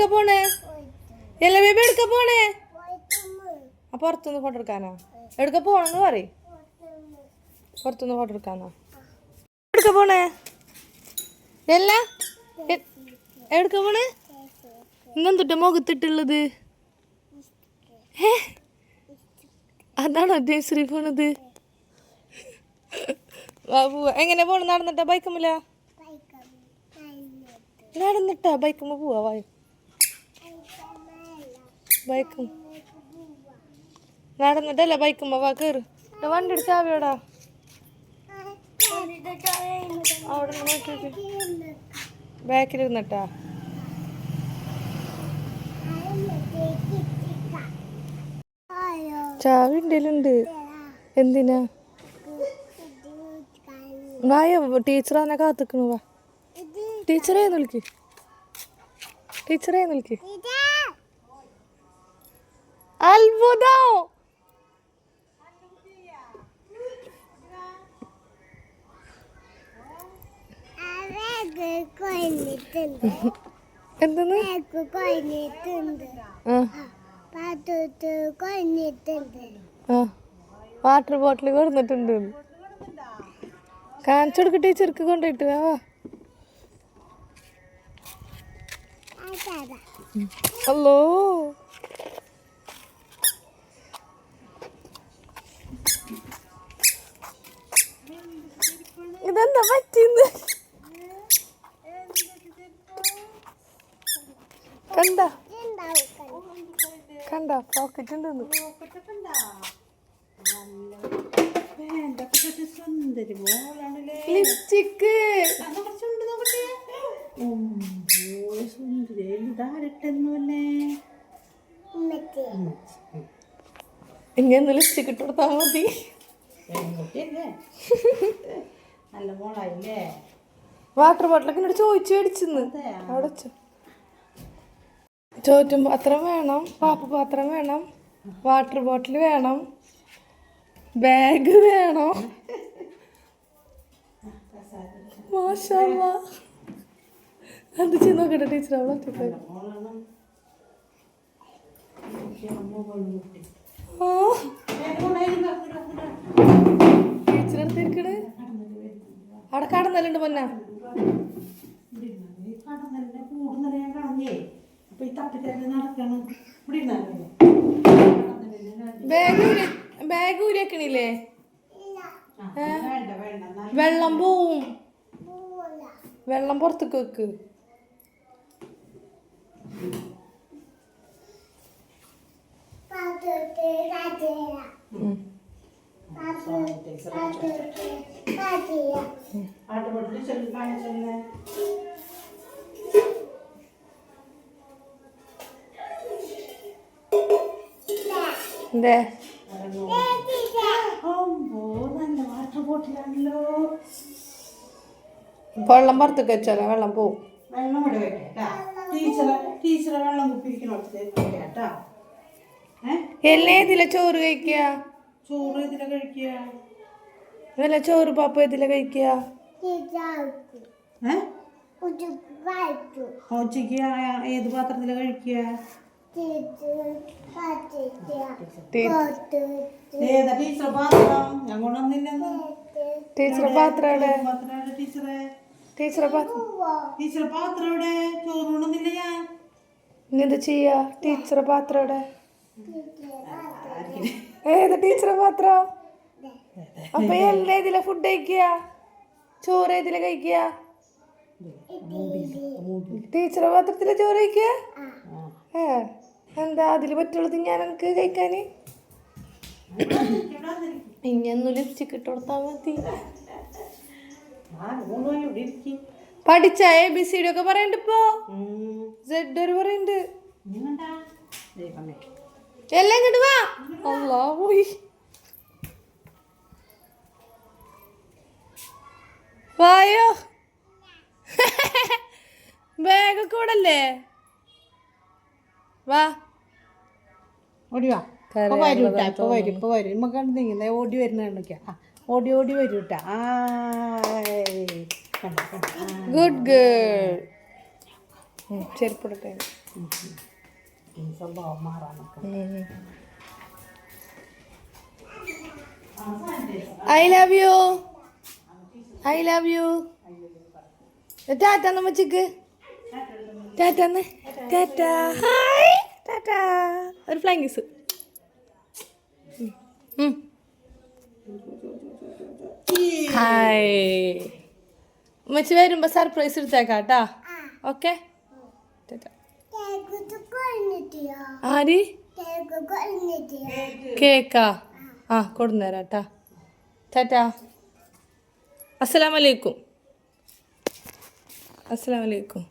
എടുക്ക പോണേ? എല്ല ബേബി എടുക്ക പോണേ? ആ പുറത്തുനിന്ന് ഫോട്ടോ എടുക്കാനോ? എടുക്ക പോണെന്ന് പറ പുറത്തുനിന്ന് ഫോട്ടോ എടുക്കാനോ? എടുക്ക പോണേ? എല്ല എടുക്ക പോണേ? ഇന്നെന്തുട്ട മുഖത്തിട്ടുള്ളത്? ഏ അതാണോ ജയശ്രീ പോണത്? ബാബു എങ്ങനെ പോണ നടന്നിട്ടാ ബൈക്കുമില്ല നടന്നിട്ടാ ബൈക്കുമ്പോ പോവാ വായ ബൈക്കും. നടന്നിട്ടല്ല ബൈക്കുമ്പോ വാ കയറ് വണ്ടി എടുത്താവിടാ അവിടെ ഇരുന്നിട്ടാ ചാവി ഉണ്ടല്ലുണ്ട് എന്തിനാ? വായ ടീച്ചറാന്നെ കാത്തിക്കണു വാ. ടീച്ചറേ നിൽക്ക് ടീച്ചറേ വിളിക്ക്. അത്ഭുതം വാട്ടർ ബോട്ടിൽ കൊടുത്തിട്ടുണ്ട് കാണിച്ചു കൊടുക്ക ടീച്ചർക്ക് കൊണ്ടിട്ട് വാ വാ. ഇതെന്താ പറ്റിന്ന്? കണ്ട? കണ്ട? പോക്കറ്റ് ഉണ്ടെന്ന്. ലിപ്സ്റ്റിക്ക് ഇങ്ങനെ ലിപ്സ്റ്റിക്ക് ഇട്ട് കൊടുത്താൽ മതി. നല്ല മോളായില്ലേ? വാട്ടർ ബോട്ടിലൊക്കെ എന്നോട് ചോദിച്ചു മേടിച്ചെന്ന്. അവിടെ വെച്ചോ. ചോറ്റും പാത്രം വേണം പാപ്പ പാത്രം വേണം വാട്ടർ ബോട്ടിൽ വേണം ബാഗ് വേണം. മാഷല്ല. അത് ചെയ്ത് നോക്കട്ടെ ടീച്ചർ അവളെ ആ. നടക്കണം ഇവിടെ പൊന്ന? ബാഗ് ഊരി ബാഗ് ഊരിയക്കണില്ലേ വേണ്ട വേണ്ട. എന്നാ വെള്ളം പോവും. വെള്ളം പുറത്തേക്ക് വെക്ക്. പാത്തു വെള്ളം പുറത്തേക്ക് വെച്ചാലോ? വെള്ളം പോവും. വെള്ളം ഇവിടെ വെക്കട്ടാ ടീച്ചറെ ടീച്ചറെ വെള്ളം കുപ്പിരിക്കണോടത്ത് കേട്ടാ. എല്ലാം ഇതിലെ ചോറ് കഴിക്കുക? ചോറ് കഴിക്കുക? ഇതല്ല ചോറ് പാപ്പ ഇതിലെ കഴിക്കുക? ഉച്ചയ്ക്ക് ഏത് പാത്രത്തിലാണ് കഴിക്കുക ചീച്ചു കാട്ടിയ ടീ- പാത്തു ഏതാ ടീച്ചറെ പാത്രം? ഞാൻ കൊണ്ടുവന്നില്ലെന്ന്. ടീച്ചറെ പാത്രം ടീച്ചറെ? ടീച്ചറെ പാത്രം. ടീച്ചറെ പാത്രം എവിടെ? ചോറ് കൊണ്ടുവന്നില്ല ഞാൻ. ചെയ്യാ? ടീച്ചറെ പാത്രം ഏത് ടീച്ചറെ പാത്രം അപ്പൊ എല്ലാ ഇതിലെ ഫുഡ് കഴിക്കുക? ചോറ് ഇതിലെ കഴിക്കുക? ടീച്ചറെ പാത്രത്തിലെ ചോറ് കഴിക്കുക? ഏ എന്താ അതിൽ പറ്റുള്ളത് ഞാൻ എനിക്ക് കഴിക്കാന്? ഇനിയൊന്നും ലിപ്സ്റ്റിക് ഇട്ട് കൊടുത്താൽ മതി. പഠിച്ച എ ബി സി ഡി ഒക്കെ പറയണ്ട് ഇപ്പോ. സെഡ് ഒരു ദൈവമേ. എല്ലാം ഇങ്ങോട്ട് വാ. അല്ലാ പോയി. വായോ. ബാഗ് കൂടല്ലേ വാ. ഓടി വാ. ഇപ്പൊ വരും കേട്ടാ ഇപ്പൊ വരും ഇപ്പൊ വരും. നമുക്ക് കണ്ടിങ്ങനെ ഓടി വരുന്ന കണ്ടൊക്കെ ഓടി ഓടി വരും കേട്ടാ ആ കണ്ട കണ്ട. ഗുഡ് ഗേൾ ചെരുപ്പിടട്ടെ സ്വഭാവം മാറാനൊക്കെ I love you. I love you. Tata നമ്മച്ചിക്ക് tata tata. Hi. Tata. ഒരു ഫ്ലൈങ് കിസ് ഹായ്. ഉമ്മച്ചി വരുമ്പോ സർപ്രൈസ് എടുത്തേക്കാട്ടാ. ഓക്കെ ആര്? കേക്ക്. ആ കൊടുന്നേരാ ട്ടാ ടാറ്റാ. അസ്സലാമലൈക്കും. അസ്സലാമലൈക്കും.